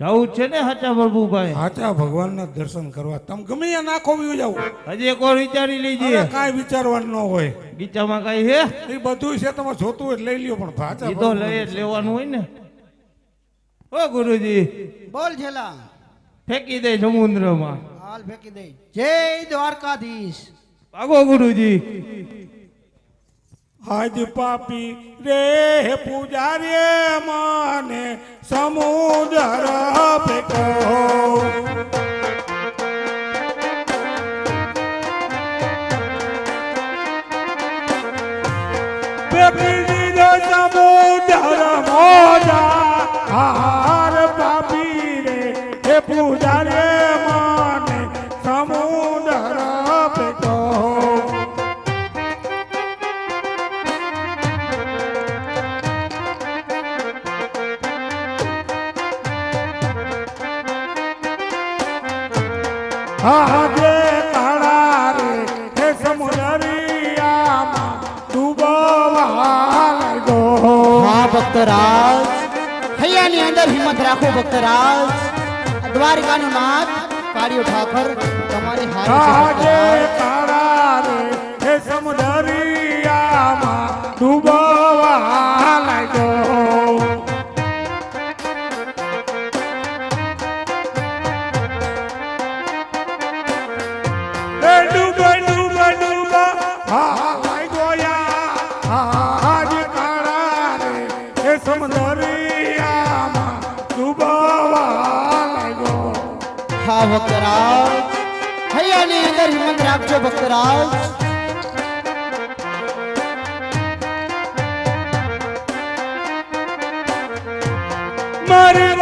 જવું છે ને હાચા પ્રભુભાઈ. સાચા ભગવાનના દર્શન કરવા. તમે ગમે ત્યાં નાખો જાવ હજી એક વાર વિચારી લેજે. કાંઈ વિચારવાનું ન હોય. ગીચામાં કઈ હે? એ બધું છે તમે જોતું હોય લઈ લ્યો પણ સાચા તો લઈ લેવાનું હોય ને. ઓ ગુરુજી. બોલ છેલા. ફેંકી દે સમુદ્રમાં. હાલ ફેંકી દે. જય દ્વારકાધીશ. ભાગો ગુરુજી. આજ પાપી રે પૂજારી માને સમુદ્ર ફેંકો આજે કાળા રે હે સમુદરિયામાં ડૂબવા લાગ્યો હા ભક્તરાજ. હૈયાની અંદર હિંમત રાખો ભક્તરાજ. દ્વારિકાનો નાથ કાળિયો ઠાકર તમારી આજે કાળા રે હે સમુદરિયામાં ડૂબવા ભક્તરાજ હૈયાની અંદર હિંમત રાખજો ભક્તરાજ મારી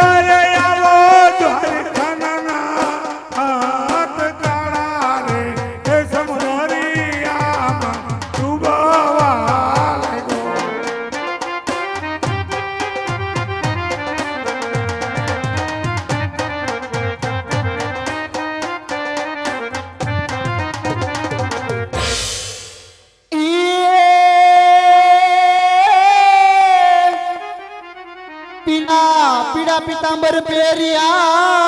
પિતાંબર પીતાંબર પહેર્યા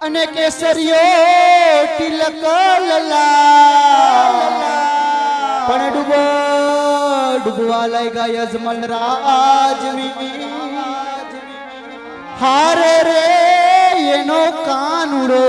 અને કેસરીયો તિલક લલા પણ ડૂબો, ડૂબવા લાગ્યા યજમાન રાજવી હારે રે, એનો કાનુડો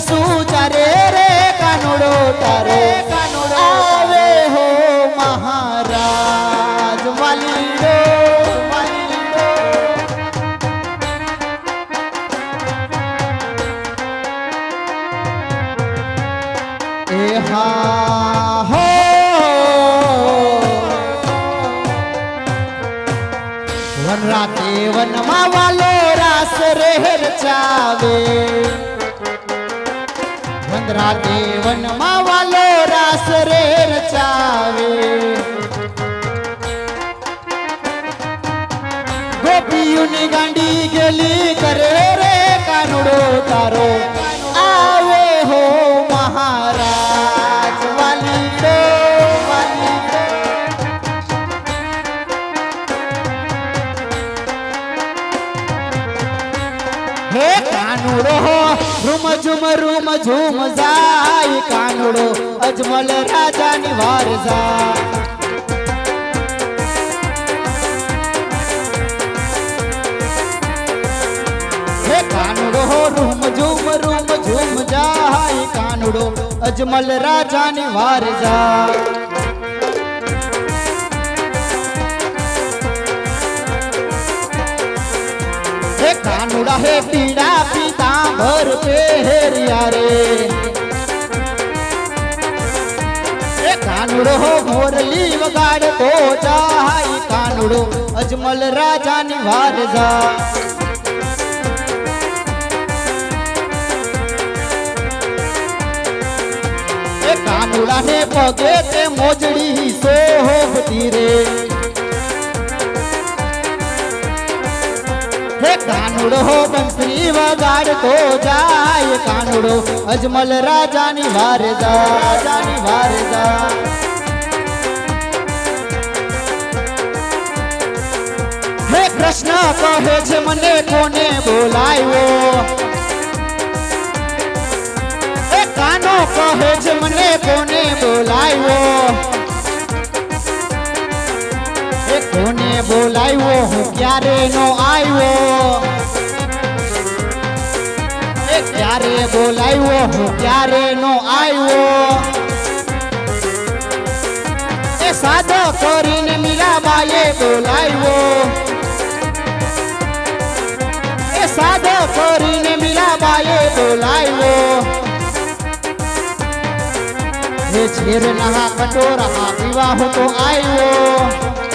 બેસું ચારે રે કાનુડો તારે? આવે હો મહારાજ વાલીડો એ હા હો. વન રાતે વનમાં વાલો રાસ રહેર રચાવે વન રાતે વનમાં વાલો રાસ રે રચાવે. ગોપીઓની ગાંડી ગેલી ઝુમ રૂમ ઝુમ જાય કાનડો, અજમલ રાજાની વારસા હે કાનુડો, રૂમ ઝૂમ રૂમ ઝૂમ જાય કાનુડો, અજમલ રાજાની વારસા હે કાનુડા, હે પીડા પહેર્યા રે હે કાનુડો મોરલી વગાડતો જાય કાનુડો, અજમલ રાજાની વારસા એ કાનુડા ને પગે તે મોજડી સોહબતી રે હે કાનુડો બંસરી વગાડતો જાય કાનુડો, અજમલ રાજાની વારજા રાજાની વારજા હે કૃષ્ણ, કહે છે મને કોને બોલાવ્યો? એ કાનો, કહે છે મને કોને બોલાવ્યો? કોને બોલાવ્યો હું ક્યારે નો આવ્યો? ક્યારે બોલાવ્યો હું ક્યારે નો આવ્યો? સાદો કરીને મીરાબાઈએ બોલાવ્યો. એ સાદો કરીને મીરાબાઈએ બોલાવ્યો. હે ઝેર નહા કટોરા વિવાહ તો આવ્યો.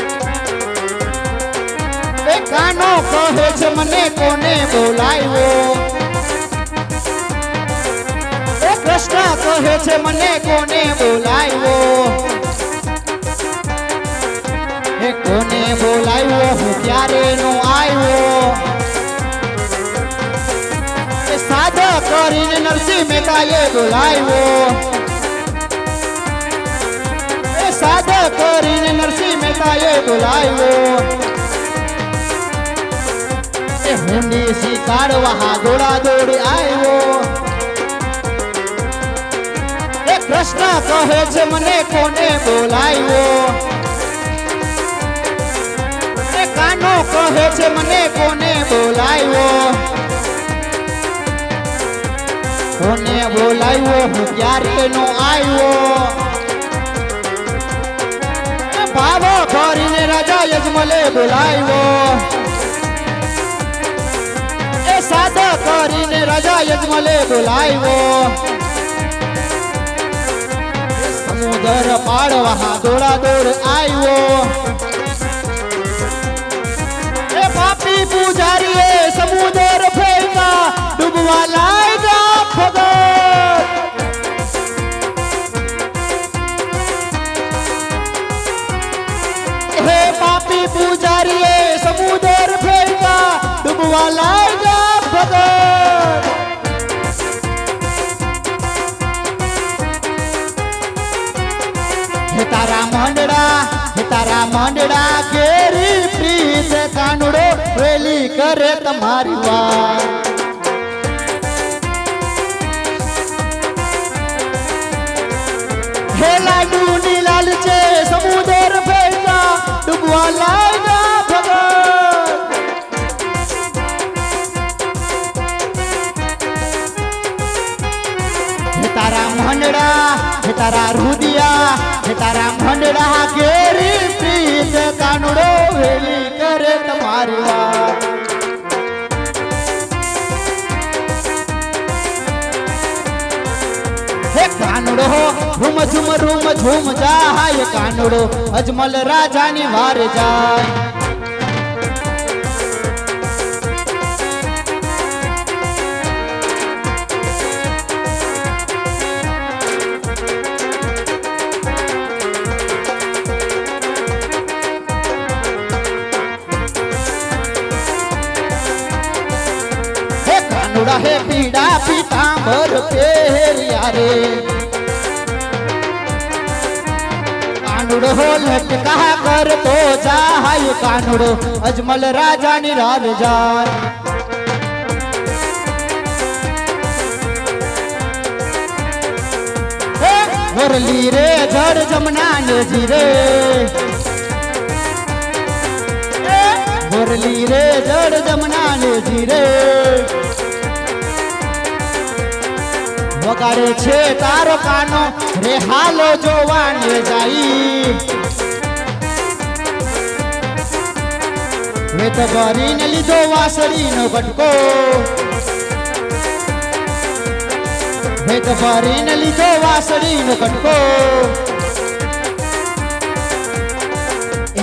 કાનો કહે છે, મને કોને બોલાવ્યો? એ કૃષ્ણ કહે છે, મને કોને બોલાવ્યો? એ કોને બોલાવ્યો? હું ક્યારે નો આવ્યો? એ સાદા કરીને નરસિંહ મહેતાએ બોલાવ્યો. સાદા કરીને નરસિંહ મહેતાએ બોલાવ્યો. હુંડી શીખાડવા દોડા દોડી આવ્યો. એ કૃષ્ણ કહે છે, મને કોને બોલાવ્યો? એ કાનો કહે છે, મને કોને બોલાવ્યો? કોને બોલાવ્યો? હું ક્યારે નો આવ્યો? ભાવો કરીને રાજા યજમલે બોલાવ્યો. રાજા યજમલે બોલાવ્યો. સમુદર પાડવા દોડા દોડ આવ્યો એ પાપી પૂજારીએ સમુદર મંડળા કેરી પ્રીત કાનુડો વેલી કરે તમારી વાત. તારા મંડળા તારા રુદિયા તારા મંડળા કેરી રૂમ ઝુમ રૂમ ઝુમ જાય કાનડો, અજમલ રાજાની વાર જાય. હે કાનુડા, હે પીડા, પીતાંબર પહેર્યા રે કાનુડો લટકા કરતો જાય કાનુડો, અજમલ રાજાની રાજ જાય વરલી રે, જળ જમના ને જીરે વરલી રે, જળ જમના ને જીરે. વગાડે છે તારો કાનો. રે હાલો જોવાને જાય. વેત ભરીને લીધો વાસળીનો કટકો વેત ભરીને લીધો વાસળીનો કટકો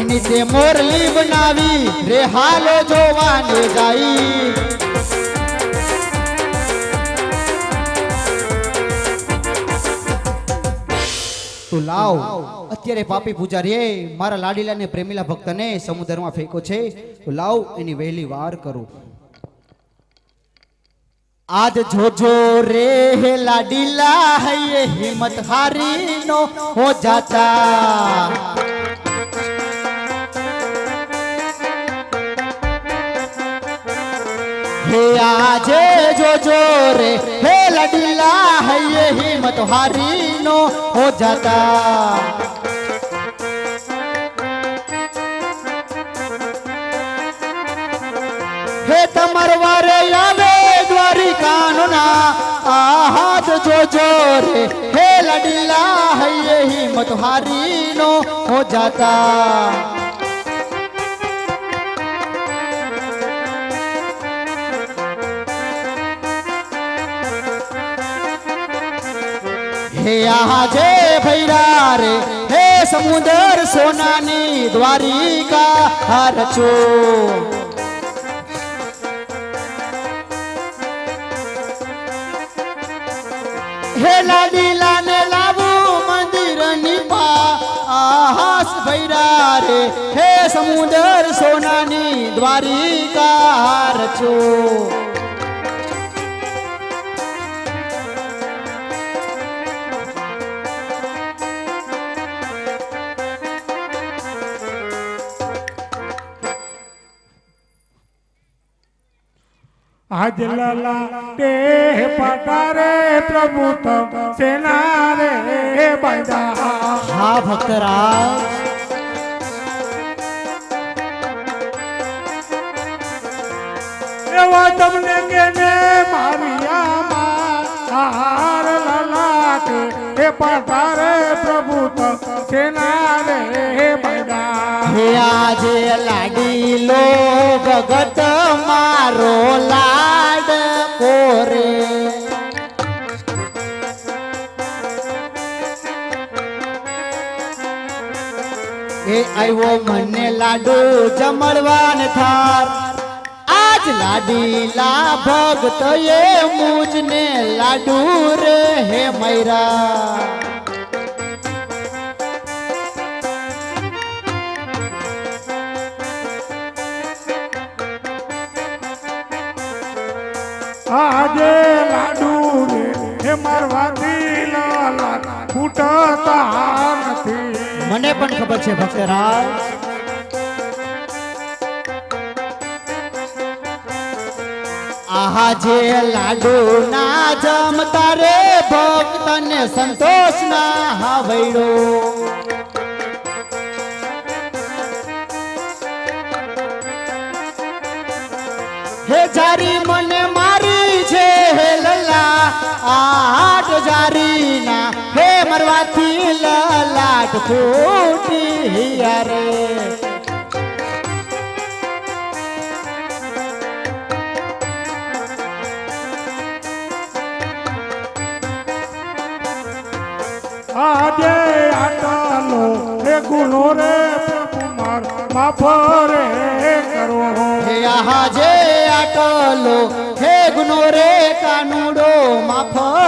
એની તે મોરલી બનાવી. રે હાલો જોવાને જાય. તો લાવ. અત્યારે પાપી પૂજારીએ મારા લાડીલાને પ્રેમીલા ભક્તને સમુદ્રમાં ફેંકો છે. તો લાવ, એની વહેલી વાર કરું. આજ જોજો રે લાડીલા, હૈયે હિંમત હારી નો હો જાતા. હે આજે જોજો રે હે લડીલા હૈયે હિંમત હારી નો હો જાતા હે તમાર વારે આવે દ્વારિકાનો ના આ હાથ જોજો રે હે લડીલા હૈયે હિંમત હારી નો હો જાતા હે આજે ભૈરા રે, હે સમુદર સોનાની દ્વારિકા હરચો હે લાડીલા ને લાવું મંદિરની પા, આહાસ ભૈરા રે, હે સમુદર સોનાની દ્વારિકા હરચો આજ લલા તે પટારે પ્રભુ તમ સેના રે બાંધા. હા ભક્તરાજ. એવા તમને કેને મારી આમાં હાર લલાટ. હે પટારે પ્રભુ તમ સેના રે બાંધા. હે આજે લાડીલો ભગત મારો લાડ કોરે એ આવ્યો મને લાડુ જમણવાન થાર. આજ લાડીલા ભગત એ મુજને લાડુ રે હે મૈરા. છે ભક્તરાજ આહા જે લાડુ ના જમતા રે ભક્તને સંતોષ ના હવૈડો. હે જારી મને મારી છે હે લલ્લા આટ જારી ના લલાટ ફૂટી યારે આજે આટાનો રે ગુનો રે પ્રભુ માર માફ રે કરો હે આજે આટલો હે ગુનો રે કાનુડો માફ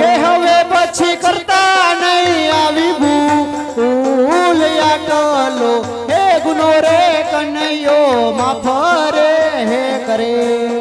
કે હવે પછી કરતા નહીં આવી ભૂલ યાટલો. હે ગુનો રે કનૈયો, માફ રે હે કરે.